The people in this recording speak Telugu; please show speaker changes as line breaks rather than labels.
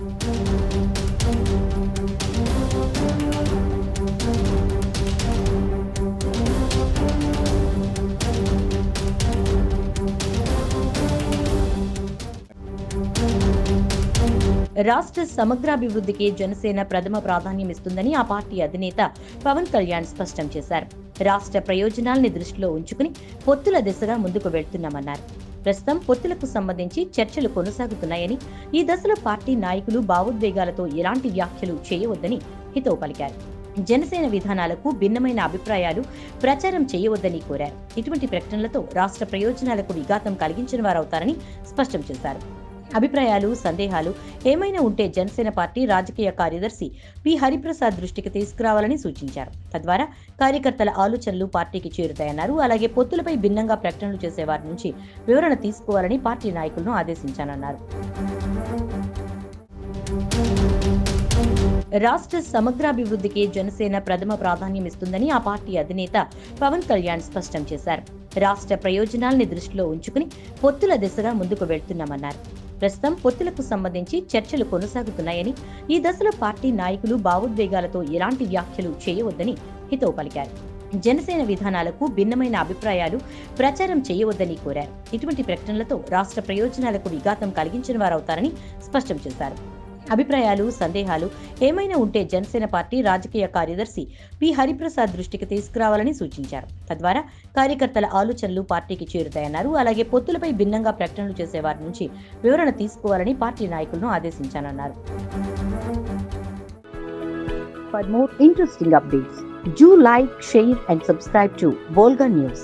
రాష్ట్ర సమగ్రాభివృద్ధికి జనసేన ప్రథమ ప్రాధాన్యం ఇస్తుందని ఆ పార్టీ అధినేత పవన్ కళ్యాణ్ స్పష్టం చేశారు. రాష్ట్ర ప్రయోజనాల్ని దృష్టిలో ఉంచుకుని పొత్తుల దిశగా ముందుకు వెళ్తున్నామన్నారు. ప్రస్తుతం పొత్తులకు సంబంధించి చర్చలు కొనసాగుతున్నాయని ఈ దశలో పార్టీ నాయకులు భావోద్వేగాలతో ఎలాంటి వ్యాఖ్యలు చేయవద్దని హితవు పలికారు. జనసేన విధానాలకు భిన్నమైన అభిప్రాయాలు ప్రచారం చేయవద్దని కోరారు. ఇటువంటి ప్రకటనలతో రాష్ట్ర ప్రయోజనాలకు విఘాతం కలిగించిన వారవుతారని స్పష్టం చేశారు. అభిప్రాయాలు సందేహాలు ఏమైనా ఉంటే జనసేన పార్టీ రాజకీయ కార్యదర్శి పి. హరిప్రసాద్ దృష్టికి తీసుకురావాలని సూచించారు. తద్వారా కార్యకర్తల ఆలోచనలు పార్టీకి చేరుతాయన్నారు. అలాగే పొత్తులపై భిన్నంగా ప్రకటనలు చేసేవారి నుంచి వివరణ తీసుకోవాలని పార్టీ నాయకులను ఆదేశించానన్నారు. రాష్ట్ర సమగ్రాభివృద్ధికి జనసేన ప్రథమ ప్రాధాన్యం ఇస్తుందని ఆ పార్టీ అధినేత పవన్ కళ్యాణ్ స్పష్టం చేశారు. రాష్ట్ర ప్రయోజనాల్ని దృష్టిలో ఉంచుకుని పొత్తుల దిశగా ముందుకు వెళ్తున్నామన్నారు. ప్రస్తుతం పొత్తులకు సంబంధించి చర్చలు కొనసాగుతున్నాయని ఈ దశలో పార్టీ నాయకులు భావోద్వేగాలతో ఎలాంటి వ్యాఖ్యలు చేయవద్దని హితవు పలికారు. జనసేన విధానాలకు భిన్నమైన అభిప్రాయాలు ప్రచారం చేయవద్దని కోరారు. ఇటువంటి ప్రకటనలతో రాష్ట్ర ప్రయోజనాలకు విఘాతం కలిగించిన వారవుతారని స్పష్టం చేశారు. అభిప్రాయాలు సందేహాలు ఏమైనా ఉంటే జనసేన పార్టీ రాజకీయ కార్యదర్శి పి. హరిప్రసాద్ దృష్టికి తీసుకురావాలని సూచించారు. తద్వారా కార్యకర్తల ఆలోచనలు పార్టీకి చేరుతాయన్నారు. అలాగే పొత్తులపై భిన్నంగా ప్రకటనలు చేసే వారి నుంచి వివరణ తీసుకోవాలని పార్టీ నాయకులను ఆదేశించానన్నారు. For more interesting updates, do like, share and subscribe to Volga News.